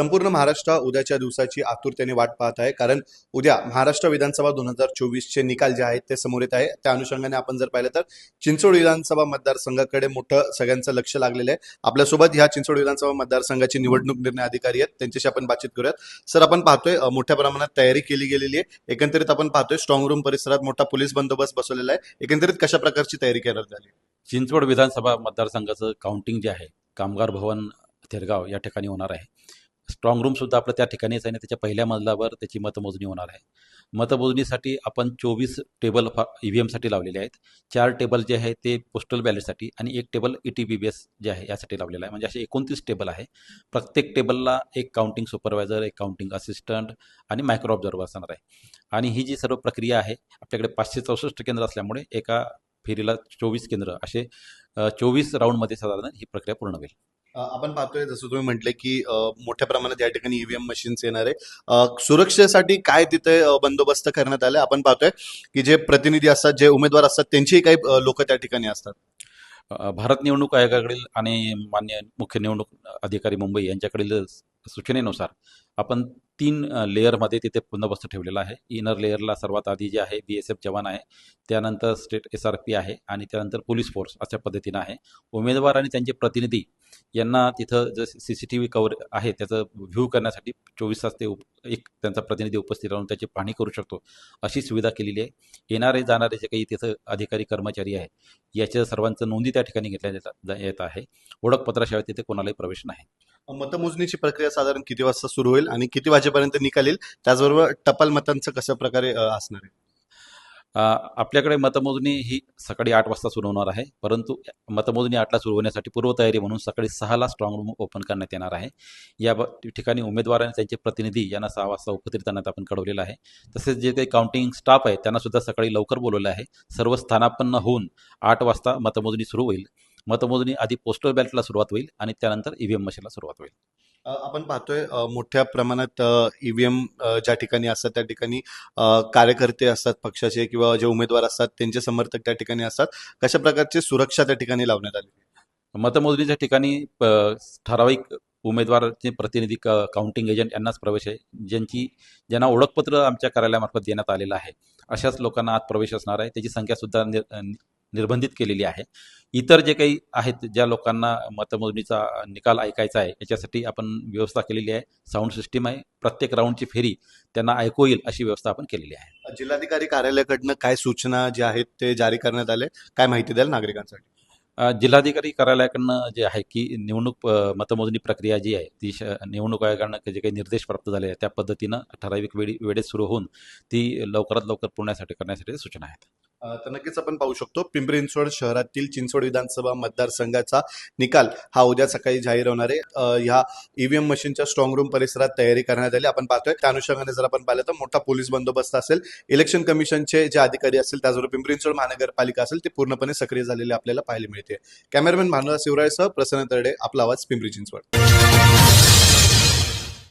संपूर्ण महाराष्ट्र उद्याच्या दिवसाची आतुरतेने वाट पाहत आहे. कारण उद्या महाराष्ट्र विधानसभा दोन हजार चोवीसचे निकाल जे आहेत ते समोर येत आहे. त्या अनुषंगाने आपण जर पाहिलं तर चिंचवड विधानसभा मतदारसंघाकडे मोठं सगळ्यांचं लक्ष लागलेलं आहे. आपल्यासोबत ह्या चिंचवड विधानसभा मतदारसंघाचे निवडणूक निर्णय अधिकारी आहेत. त्यांच्याशी आपण बातचीत करूयात. सर आपण पाहतोय मोठ्या प्रमाणात तयारी केली गेलेली आहे. एकंदरीत आपण पाहतोय स्ट्रॉंग रूम परिसरात मोठा पोलीस बंदोबस्त बसवलेला आहे. एकंदरीत कशा प्रकारची तयारी करण्यात आली? चिंचवड विधानसभा मतदारसंघाचं काउंटिंग जे आहे कामगार भवन थेरगाव या ठिकाणी होणार आहे. स्ट्रॉंग रूमसुद्धा आपलं त्या ठिकाणीच आहे आणि त्याच्या पहिल्या मजल्यावर त्याची मतमोजणी होणार आहे. मतमोजणीसाठी आपण चोवीस टेबल फा ई व्ही एमसाठी लावलेले आहेत. चार टेबल जे आहे ते पोस्टल बॅलेटसाठी आणि एक table E T B B S जे आहे यासाठी लावलेलं आहे. म्हणजे असे एकोणतीस टेबल आहे. प्रत्येक टेबलला एक काउंटिंग सुपरवायझर एक काउंटिंग असिस्टंट आणि मायक्रो ऑब्झर्वर असणार आहे. आणि ही जी सर्व प्रक्रिया आहे आपल्याकडे पाचशे चौसष्ट केंद्र असल्यामुळे एका फेरीला चोवीस केंद्र असे चोवीस राऊंडमध्ये साधारण ही प्रक्रिया पूर्ण होईल. आपण पाहतोय जसं तुम्ही म्हटले की मोठ्या प्रमाणात या ठिकाणी ईव्हीएम मशीन्स येणार आहे. सुरक्षेसाठी काय तिथे बंदोबस्त करण्यात आले आपण पाहतोय की जे प्रतिनिधी असतात जे उमेदवार असतात त्यांचीही काही लोक त्या ठिकाणी असतात. भारत निवडणूक आयोगाकडील आणि मान्य मुख्य निवडणूक अधिकारी मुंबई यांच्याकडील सूचनेनुसार आपण तीन लेअरमध्ये तिथे बंदोबस्त ठेवलेला आहे. इनर लेअरला सर्वात आधी जे आहे बी एस एफ जवान आहे. त्यानंतर स्टेट एस आर पी आहे आणि त्यानंतर पोलीस फोर्स अशा पद्धतीनं आहे. उमेदवार आणि त्यांचे प्रतिनिधी यांना तिथं जे C C T V cover आहे त्याचं व्ह्यू करण्यासाठी चोवीस तास ते उप एक त्यांचा प्रतिनिधी उपस्थित राहून त्याची पाहणी करू शकतो. अशी सुविधा केलेली आहे. येणारे जाणारे जे काही तिथं अधिकारी कर्मचारी आहे याच्या सर्वांचं नोंदी त्या ठिकाणी घेतल्या जात येत आहे. ओळखपत्राशिवाय तिथे कोणालाही प्रवेश नाही. मतमोजणीची प्रक्रिया साधारण किती वाजता सुरू होईल आणि किती वाजेपर्यंत निकाल येईल? त्याचबरोबर टपाल मतांचं कशा प्रकारे असणार आहे? आपल्याकडे मतमोजणी ही सकाळी आठ वाजता सुरू होणार आहे. परंतु मतमोजणी आठला सुरू होण्यासाठी पूर्वतयारी म्हणून सकाळी सहाला स्ट्रॉंग रूम ओपन करण्यात येणार आहे. या ठिकाणी उमेदवार आणि त्यांचे प्रतिनिधी यांना सहा वाजता उपस्थित करण्यात आपण कळवलेलं आहे. तसेच जे काही काउंटिंग स्टाफ आहे त्यांना सुद्धा सकाळी लवकर बोलवलं आहे. सर्व स्थानापन्न होऊन आठ वाजता मतमोजणी सुरू होईल. मतमोजणी आधी पोस्टल बॅलेटला सुरुवात होईल आणि त्यानंतर ईव्हीएम मशीनला सुरुवात होईल. आपण पाहतोय मोठ्या प्रमाणात ईव्हीएम ज्या ठिकाणी असतात त्या ठिकाणी कार्यकर्ते असतात पक्षाचे किंवा जे उमेदवार असतात त्यांचे समर्थक त्या ठिकाणी असतात. कशा प्रकारची सुरक्षा त्या ठिकाणी लावण्यात आली? मतमोजणीच्या ठिकाणी ठराविक उमेदवाराचे प्रतिनिधी क काउंटिंग एजंट यांनाच प्रवेश आहे. ज्यांची ज्यांना ओळखपत्र आमच्या कार्यालयामार्फत देण्यात आलेलं आहे. अशाच लोकांना आत प्रवेश असणार आहे. त्याची संख्यासुद्धा निर्बंधित केलेली आहे. इतर जे काही आहेत ज्या लोकांना मतमोजणीचा निकाल ऐकायचा आहे याच्यासाठी आपण व्यवस्था केलेली आहे. साऊंड सिस्टीम आहे. प्रत्येक राऊंडची फेरी त्यांना ऐकू येईल अशी व्यवस्था आपण केलेली आहे. जिल्हाधिकारी कार्यालयाकडनं काय सूचना जे आहेत ते जारी करण्यात आले? काय माहिती द्याल नागरिकांसाठी? जिल्हाधिकारी कार्यालयाकडनं जे आहे की निवडणूक मतमोजणी प्रक्रिया जी आहे ती श निवडणूक आयोगानं जे काही निर्देश प्राप्त झाले आहेत त्या पद्धतीनं ठराविक वेळी वेळेत सुरू होऊन ती लवकरात लवकर पूर्णसाठी करण्यासाठी सूचना आहेत. तर नक्कीच आपण पाहू शकतो पिंपरी चिंचवड शहरातील चिंचवड विधानसभा मतदारसंघाचा निकाल हा उद्या सकाळी जाहीर होणार आहे. ह्या ईव्हीएम मशीनच्या स्ट्रॉंग रूम परिसरात तयारी करण्यात आली. आपण पाहतोय त्या अनुषंगाने जर आपण पाहिलं तर मोठा पोलीस बंदोबस्त असेल इलेक्शन कमिशनचे जे अधिकारी असतील त्याचबरोबर पिंपरी चिंचवड महानगरपालिका असेल ते पूर्णपणे सक्रिय झालेले आपल्याला पाहायला मिळते. कॅमेरामॅन भानुदास शिवरायसह प्रसन्न तरडे आपला आवाज पिंपरी चिंचवड.